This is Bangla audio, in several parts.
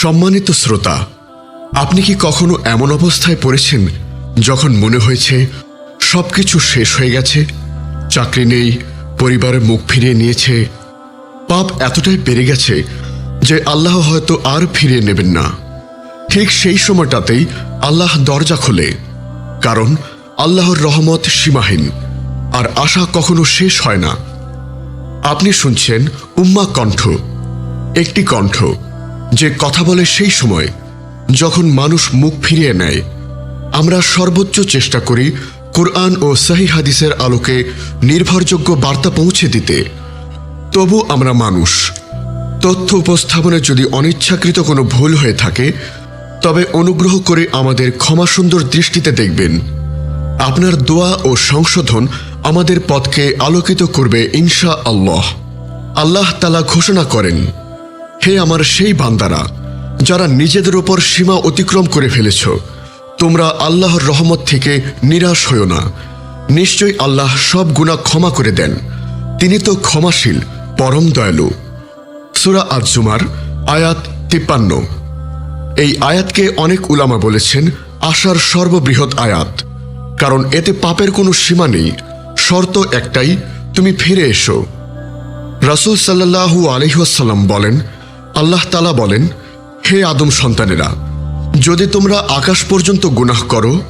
সম্মানিত শ্রোতা, আপনি কি কখনো এমন অবস্থায় পড়েছেন যখন মনে হয়েছে সবকিছু শেষ হয়ে গেছে, চাকরি নেই পরিবারের মুখ ফিরিয়ে নিয়েছে, পাপ এতটাই বেড়ে গেছে যে আল্লাহ হয়তো আর ফিরিয়ে নেবেন না? ঠিক সেই সময়টাতেই আল্লাহ দরজা খোলে, কারণ আল্লাহর রহমত সীমাহীন, আর আশা কখনো শেষ হয় না। আপনি শুনছেন উম্মা কণ্ঠ, একটি কণ্ঠ। যে কথা বলে সেই সময়, যখন মানুষ মুখ ফিরিয়ে নেয়, আমরা সর্বোচ্চ চেষ্টা করি কোরআন ও সাহি হাদিসের আলোকে নির্ভরযোগ্য বার্তা পৌঁছে দিতে। তবু আমরা মানুষ, তথ্য উপস্থাপনে যদি অনিচ্ছাকৃত কোনো ভুল হয়ে থাকে, তবে অনুগ্রহ করে আমাদের ক্ষমা সুন্দর দৃষ্টিতে দেখবেন। আপনার দোয়া ও সংশোধন আমাদের পথকে আলোকিত করবে ইনশা আল্লাহ আল্লাহ তালা ঘোষণা করেন। হে আমার সেই বান্দারা, যারা নিজেদের ওপর সীমা অতিক্রম করে ফেলেছ, তোমরা আল্লাহর রহমত থেকে নিরাশ হও না। নিশ্চয়ই আল্লাহ সব গুণা ক্ষমা করে দেন। তিনি তো ক্ষমাশীল, পরম দয়ালু। সুরা আজজুমার আয়াত তিপ্পান্ন। এই আয়াতকে অনেক উলামা বলেছেন, আশার সর্ববৃহৎ আয়াত। কারণ এতে পাপের কোনো সীমা নেই, শর্ত একটাই, তুমি ফিরে এসো। রাসুল সাল্লাহু আলহিহাসাল্লাম বলেন আল্লাহ তালা বলেন, হে আদম সন্তানেরা, যদি তোমরা আকাশ পর্যন্ত গুনাহ করো,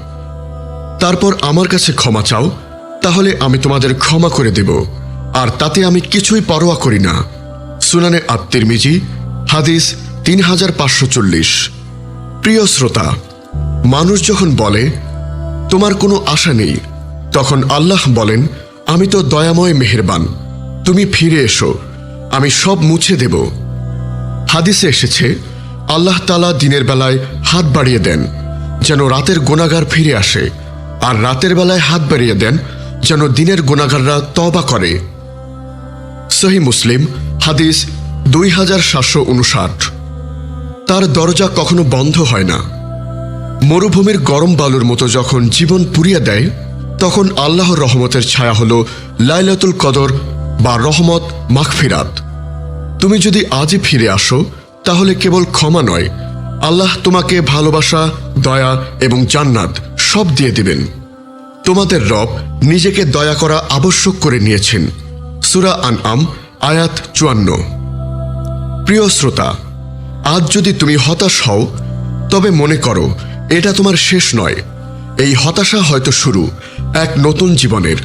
তারপর আমার কাছে ক্ষমা চাও, তাহলে আমি তোমাদের ক্ষমা করে দেব, আর তাতে আমি কিছুই পরোয়া করি না। সুনানে আত্মির মিজি হাদিস তিন হাজার পাঁচশো চল্লিশ। প্রিয় শ্রোতা, মানুষ যখন বলে, তোমার কোনো আশা নেই, তখন আল্লাহ বলেন, আমি তো দয়াময় মেহেরবান, তুমি ফিরে এসো, আমি সব মুছে দেব। হাদিসে এসেছে, আল্লাহ তালা দিনের বেলায় হাত বাড়িয়ে দেন, যেন রাতের গোনাগার ফিরে আসে, আর রাতের বেলায় হাত বাড়িয়ে দেন, যেন দিনের গোনাগাররা তবা করে। সহি মুসলিম, হাদিস দুই হাজার সাতশো উনষাট। তার দরজা কখনো বন্ধ হয় না। মরুভূমির গরম বালুর মতো যখন জীবন পুড়িয়ে দেয়, তখন আল্লাহর রহমতের ছায়া হল লাইলাতুল কদর বা রহমত মাখফিরাত তুমি যদি আজই ফিরে আসো, তাহলে কেবল ক্ষমা নয়। আল্লাহ তোমাকে ভালোবাসা, দয়া এবং জান্নাত সব দিয়ে দিবেন। তোমাদের রব নিজেকে দয়া করা আবশ্যক করে নিয়েছেন। সুরা আন আম আয়াত চুয়ান্ন। প্রিয় শ্রোতা, আজ যদি তুমি হতাশ হও, তবে মনে করো, এটা তোমার শেষ নয়। এই হতাশা হয়তো শুরু এক নতুন জীবনের,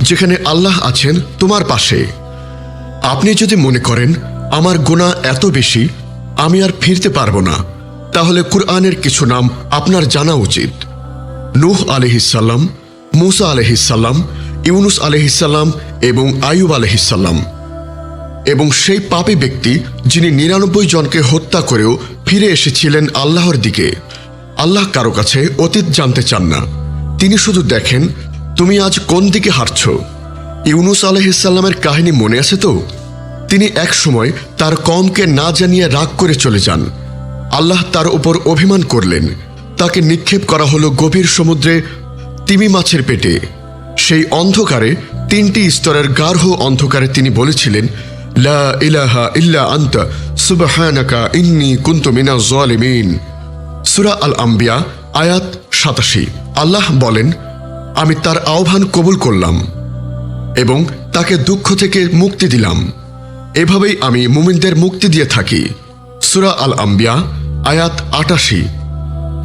যেখানে আল্লাহ আছেন তোমার পাশে। আপনি যদি মনে করেন আমার গুণা এত বেশি, আমি আর ফিরতে পারব না। তাহলে কুরআনের কিছু নাম আপনার জানা উচিত। নূহ আলহিসাল্লাম মুসা আলহিসাল্লাম ইউনুস আলহিসাল্লাম এবং আয়ুব আলহিসাল্লাম এবং সেই পাপী ব্যক্তি যিনি নিরানব্বই জনকে হত্যা করেও ফিরে এসেছিলেন আল্লাহর দিকে। আল্লাহ কারও কাছে অতীত জানতে চান না। তিনি শুধু দেখেন, তুমি আজ কোন দিকে হারছ ইউনুস আলহিসাল্লামের কাহিনী মনে আছে তো? তিনি একসময় তার কমকে না জানিয়ে রাগ করে চলে যান। আল্লাহ তার উপর অভিমান করলেন। তাকে নিক্ষেপ করা হলো গভীর সমুদ্রে তিমি মাছের পেটে। সেই অন্ধকারে তিনটি স্তরের গার্হ অন্ধকারে তিনি বলেছিলেন, লা ইলাহা ইল্লা ইন্নি সূরা আল আম্বিয়া আয়াত সাতাশি। আল্লাহ বলেন, আমি তার আহ্বান কবুল করলাম এবং তাকে দুঃখ থেকে মুক্তি দিলাম। এভাবেই আমি মুমিনদের মুক্তি দিয়ে থাকি। সুরা আল আম্বিয়া আয়াত আটাশি।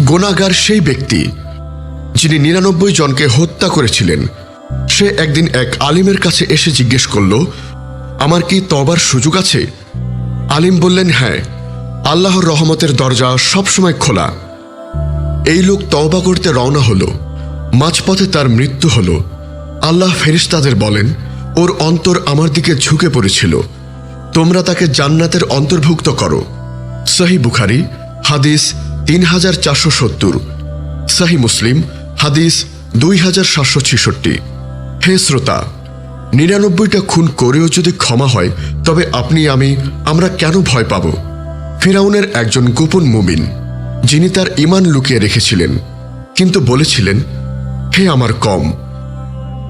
গোনাগার সেই ব্যক্তি, যিনি নিরানব্বই জনকে হত্যা করেছিলেন। সে একদিন এক আলিমের কাছে এসে জিজ্ঞেস করল, আমার কি তবার সুযোগ আছে? আলিম বললেন হ্যাঁ আল্লাহর রহমতের দরজা সবসময় খোলা। এই লোক তওবা করতে রওনা হলো। মাঝপথে তার মৃত্যু হলো। আল্লাহ ফেরিস্তাদের বলেন, ওর অন্তর আমার দিকে ঝুঁকে পড়েছিল। তোমরা তাকে জান্নাতের অন্তর্ভুক্ত করো। সহি বুখারি, হাদিস তিন হাজার চারশো সত্তর। সাহি মুসলিম, হাদিস দুই হাজার সাতশো ছেষট্টি। হে শ্রোতা, নিরানব্বইটা খুন করেও যদি ক্ষমা হয়, তবে আপনি, আমি, আমরা কেন ভয় পাব? ফিরাউনের একজন গোপন মুমিন, যিনি তার ইমান লুকিয়ে রেখেছিলেন, কিন্তু বলেছিলেন, হে আমার কম,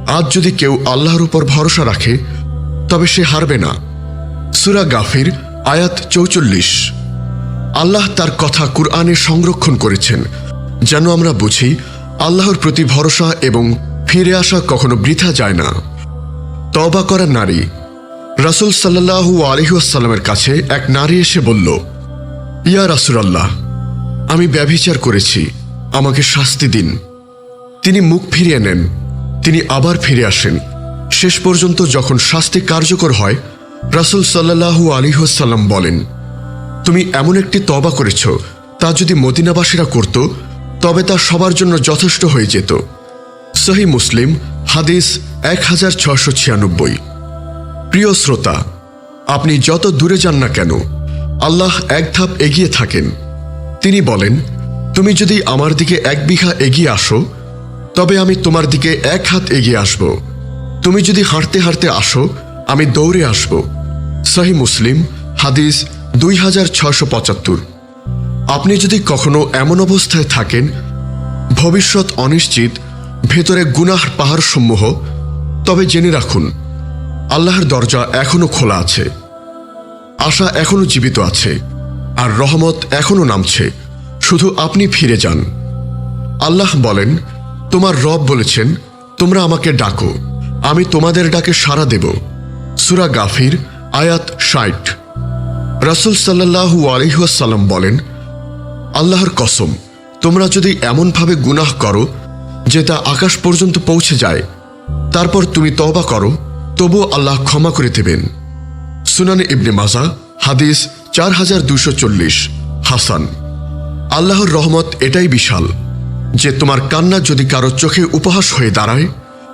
আজ যদি কেউ আল্লাহর উপর ভরসা রাখে, তবে সে হারবে না। সুরা গাফির, আয়াত চৌচল্লিশ। আল্লাহ তার কথা কুরআনে সংরক্ষণ করেছেন, যেন আমরা বুঝি, আল্লাহর প্রতি ভরসা এবং ফিরে আসা কখনো বৃথা যায় না। তবা করা নারী, রাসুল সাল্লাহু আলহিউসাল্লামের কাছে এক নারী এসে বলল, ইয়া রাসুলাল্লাহ, আমি ব্যভিচার করেছি, আমাকে শাস্তি দিন। তিনি মুখ ফিরিয়ে নেন, তিনি আবার ফিরে আসেন। শেষ পর্যন্ত যখন শাস্তি কার্যকর হয় রাসুল সাল্লাহু আলিহাসাল্লাম বলেন, তুমি এমন একটি তবা করেছ, তা যদি মদিনাবাসীরা করত, তবে তা সবার জন্য যথেষ্ট হয়ে যেত। সহি মুসলিম, হাদিস এক হাজার প্রিয় শ্রোতা, আপনি যত দূরে যান না কেন, আল্লাহ এক ধাপ এগিয়ে থাকেন। তিনি বলেন, তুমি যদি আমার দিকে এক বিঘা এগিয়ে আসো, তবে আমি তোমার দিকে এক হাত এগিয়ে আসব। তুমি যদি হাঁটতে হাঁটতে আসো আমি দৌড়ে আসব। সহি মুসলিম, হাদিস দুই হাজার ছশো পঁচাত্তর। আপনি যদি কখনো এমন অবস্থায় থাকেন, ভবিষ্যৎ অনিশ্চিত, ভেতরে গুনাহ পাহাড় সমূহ, তবে জেনে রাখুন, আল্লাহর দরজা এখনও খোলা আছে। আশা এখনও জীবিত আছে, আর রহমত এখনও নামছে। শুধু আপনি ফিরে যান। আল্লাহ বলেন, তোমার রব বলেছেন, তোমরা আমাকে ডাকো, আমি তোমাদের ডাকে সাড়া দেব। সুরা গাফির, আয়াত ষাট। রাসুল সাল্লাহু আলহাসাল্লাম বলেন, আল্লাহর কসম, তোমরা যদি এমনভাবে গুনাহ করো যে তা আকাশ পর্যন্ত পৌঁছে যায়, তারপর তুমি তবা করো, তবুও আল্লাহ ক্ষমা করে দেবেন। সুনানে ইবনে মাজা, হাদিস চার হাজার দুশো চল্লিশ, হাসান। আল্লাহর রহমত এটাই বিশাল যে তোমার কান্না যদি কারও চোখে উপহাস হয়ে দাঁড়ায়,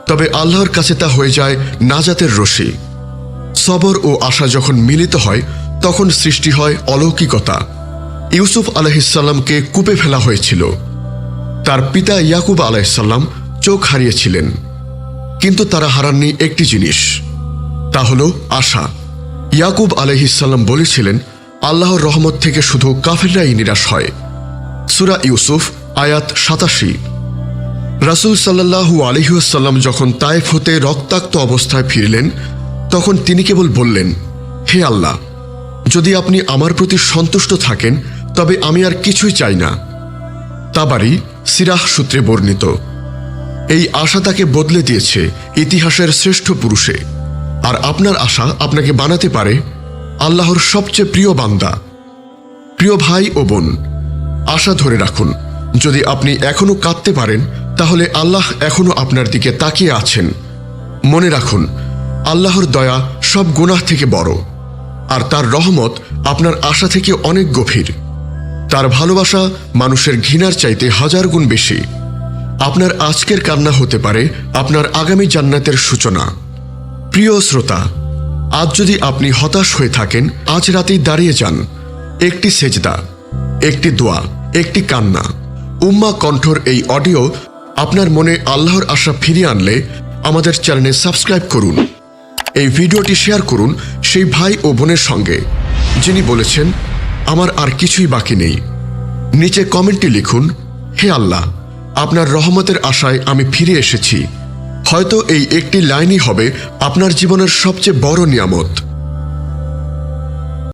তবে আল্লাহর কাছে তা হয়ে যায় নাজাতের রশি। সবর ও আশা যখন মিলিত হয়, তখন সৃষ্টি হয় অলৌকিকতা। ইউসুফ আলহিসাল্লামকে কূপে ফেলা হয়েছিল। তার পিতা ইয়াকুব আলাইসাল্লাম চোখ হারিয়েছিলেন। কিন্তু তারা হারাননি একটি জিনিস, তা হল আশা। ইয়াকুব আলহিসাল্লাম বলেছিলেন, আল্লাহর রহমত থেকে শুধু কাফেররাই নিরাশ হয়। সুরা ইউসুফ, আয়াত সাতাশি। রাসুল সাল্লাহু আলহিউসাল্লাম যখন তায়েফ হতে রক্তাক্ত অবস্থায় ফিরলেন তখন তিনি কেবল বললেন, হে আল্লাহ, যদি আপনি আমার প্রতি সন্তুষ্ট থাকেন, তবে আমি আর কিছুই চাই না। তাবারি সিরাহ সূত্রে বর্ণিত, এই আশা তাকে বদলে দিয়েছে ইতিহাসের শ্রেষ্ঠ পুরুষে। আর আপনার আশা আপনাকে বানাতে পারে আল্লাহর সবচেয়ে প্রিয় বান্দা। প্রিয় ভাই ও বোন, আশা ধরে রাখুন, যদি আপনি এখনও কাঁদতে পারেন, তাহলে আল্লাহ এখনও আপনার দিকে তাকিয়ে আছেন। মনে রাখুন আল্লাহর দয়া সব গুনাহ থেকে বড়, আর তার রহমত আপনার আশা থেকে অনেক গভীর। তার ভালোবাসা মানুষের ঘৃণার চাইতে হাজার গুণ বেশি। আপনার আজকের কান্না হতে পারে আপনার আগামী জান্নাতের সূচনা। প্রিয় শ্রোতা, আজ যদি আপনি হতাশ হয়ে থাকেন, আজ রাতেই দাঁড়িয়ে যান। একটি সেজদা, একটি দোয়া, একটি কান্না। উম্মা কণ্ঠর এই অডিও আপনার মনে আল্লাহর আশা ফিরিয়ে আনলে আমাদের চ্যানেলে সাবস্ক্রাইব করুন। এই ভিডিওটি শেয়ার করুন সেই ভাই ও বোনের সঙ্গে, যিনি বলেছেন, আমার আর কিছুই বাকি নেই। নিচে কমেন্টটি লিখুন, হে আল্লাহ, আপনার রহমতের আশায় আমি ফিরে এসেছি। হয়তো এই একটি লাইনই হবে আপনার জীবনের সবচেয়ে বড় নিয়ামত।